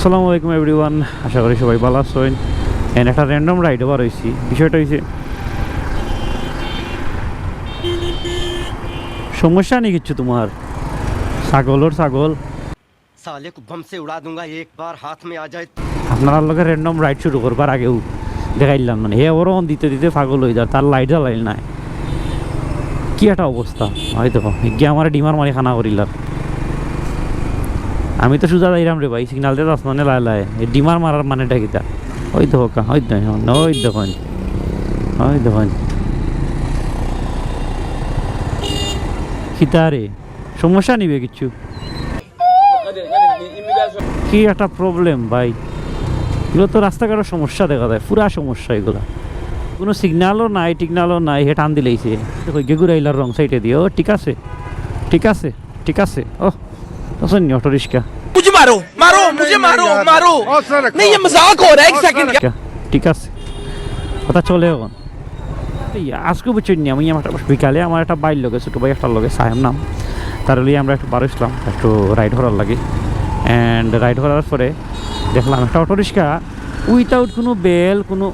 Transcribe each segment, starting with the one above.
আসসালামু আলাইকুম এভরিওয়ান আশা করি সবাই ভালো আছেন। এন্ড একটা র্যান্ডম রাইড ওভার হয়েছি। বিষয়টা হয়েছে সমস্যা নেই কিচ্ছু তোমার। ছাগল ওর ছাগল। সালে কুভম সে উড়া দুঙ্গা একবার হাত মে আ যায়। আপনার লগে র্যান্ডম রাইড শুরু করবার আগেও দেখাইলাম মানে হে ওরও দিতে দিতে পাগল হয়ে যায় তার লাইট জ্বালাইল নাই। কি একটা অবস্থা হয়তো। গিয়ে আমার ডিমার মারি খানা করিলাম আমি তো সুজা যাইরাম রে ভাই সিগনাল দিয়ে আসমানে লাই লাই। ডিমার মারার মানেটা কিতা ওই তো হোকা ওই তো ওই দেখুন ওই দেখুন কিতা রে, সমস্যা নিবে কিচ্ছু কি একটা প্রবলেম ভাই। এগুলো তো রাস্তাঘাটের সমস্যা দেখা যায়, পুরা সমস্যা এগুলো। কোনো সিগন্যালও নাই টিগনালও নাই হে টান দিলেইছে দেখো গেগুরাইলার রং সাইডে দিয়ে ও ঠিক আছে ঠিক আছে ঠিক আছে। ও আসেন অটো রিক্সা मुझे मारो मारो मुझे मारो मारो नहीं ये मजाक हो रहा है एक सेकंड ঠিক আছে কথা চলে এখন এই আজকে বুঝছেন নি আমি আমার একটা বিকালে আমার একটা বাইর লগে ছোটো ভাই একটা লগে সাহেব নাম তার লিয়ে আমরা একটু বার হইছিলাম একটু রাইড করার লাগে অ্যান্ড রাইড করার পরে দেখলাম একটা অটো রিক্সা উইথাউট কোনো বেল কোনো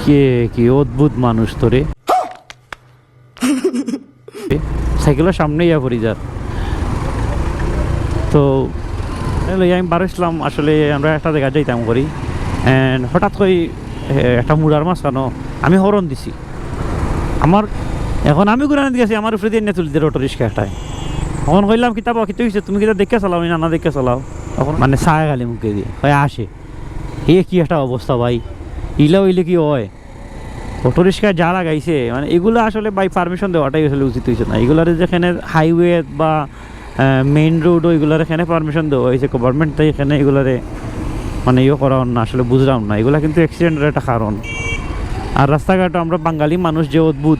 কে কি অদ্ভুত মানুষ তোরে সাইকেলের সামনে ইয়া পড়ি যার তো আমি বার হইছিলাম আসলে আমরা একটা জায়গা যাইতাম করি অ্যান্ড হঠাৎ করে একটা মুড়ার মাছ কেন আমি হরণ দিছি। আমার, এখন আমি ঘুরানো দিয়েছি আমার উপরে দিয়ে তুলি দিয়ে অটো রিক্সা একটাই তখন কইলাম কিতাব কিতা হয়েছে তুমি কিতা দেখে চালাও নানা দেখে চালাও। তখন মানে চায় খালি মুখে দিয়ে হয় আসে। এ, কি একটা অবস্থা ভাই? ইলা হইলে কি হয়? অটো রিক্সা যা লাগাইছে মানে এগুলো আসলে বাই পারমিশন দেওয়াটাই আসলে উচিত হয়েছে না। এগুলার যেখানে হাইওয়ে বা মেইন রোড এগুলার এখানে পারমিশন দেওয়া হয়েছে। গভর্নমেন্ট তাই এখানে এগুলারে মানে ইয়ে করা না, আসলে বুঝলাম না। এগুলা কিন্তু অ্যাক্সিডেন্টের একটা কারণ। আর রাস্তাঘাট আমরা বাঙালি মানুষ যে অদ্ভুত।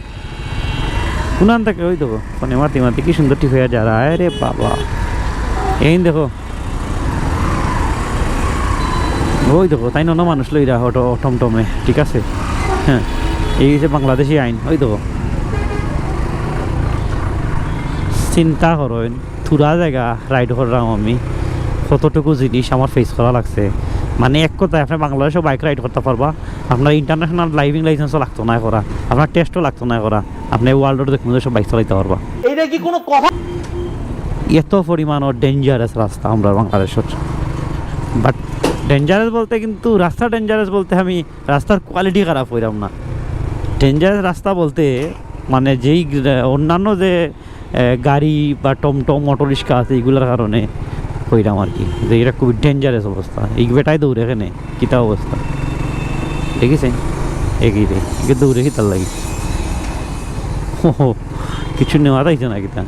কুনান থেকে ওই দেখো মানে মাতি মাতি কি সুন্দর ঠিক হয়ে যায়। আরে বাবা। এই দেখো। ওই দেখো, তাই নন মানুষ লই লইরা অটো, টমটমে, ঠিক আছে? হ্যাঁ এই হচ্ছে বাংলাদেশি আইন, ওই দেখো। চিন্তা করেন থুরা জায়গা রাইড করলাম আমি। কতটুকু জিনিস আমার ফেস করা লাগছে। মানে এক কথায় আপনি বাংলাদেশেও বাইক রাইড করতে পারবা। আপনার ইন্টারন্যাশনাল ড্রাইভিং লাইসেন্সও লাগতো না করা আপনার টেস্টও লাগতো না করা আপনি ওয়ার্ল্ডের দেখুন সব বাইক চালাইতে পারবা। এটা কি কোনো কথা? এত পরিমাণ ডেঞ্জারাস রাস্তা আমরা বাংলাদেশের। বাট ডেঞ্জারাস বলতে কিন্তু রাস্তা ডেঞ্জারাস বলতে আমি রাস্তার কোয়ালিটি খারাপ হইলাম না। ডেঞ্জারাস রাস্তা বলতে মানে যেই অন্যান্য যে গাড়ি বা টমটম অটো রিক্সা আছে এগুলোর কারণে হইলাম আর কি। যে এটা খুবই ডেঞ্জারাস অবস্থা। এই বেটাই দৌড়ে এখানে কিতা অবস্থা। দেখেছেন? এগিয়ে রে এগে দৌড়ে কি তার লাগে। হো, কিছু নেওয়া যাইছে না কিতা?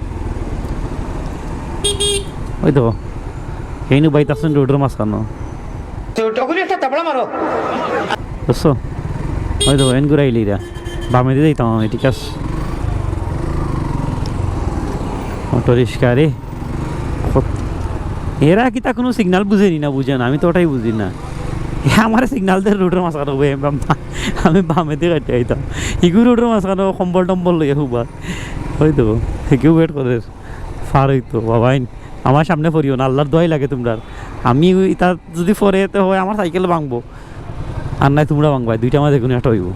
ওই তো এই নি বাইতে আসছেন রোডের মাঝখানো বুঝছ ওই তো এন ঘুরাইলি রা। বামে দিয়ে দিতাম আমি ঠিক আছে। অটো এরা কি তা কোনো সিগনাল বুঝেনি না বুঝে না? আমি তো ওটাই বুঝি না। আমার সিগনাল দিয়ে রোডের মাঝখানো বই আমি বামে দিয়ে কাটে আইতাম। ইগু রোডের মাঝখানো কম্বল টম্বল লইয়া হুবা ওই তো কেউ ওয়েট করে। ফার হইতো বাবাই আমার সামনে পড়িও না, আল্লাহর দোয়াই লাগে তোমরা আমি ওই তার যদি তো হয় আমার সাইকেল ভাঙবো। আর নাই তোমরা ভাঙবাই, দুইটা আমার দেখুন একটা হইব।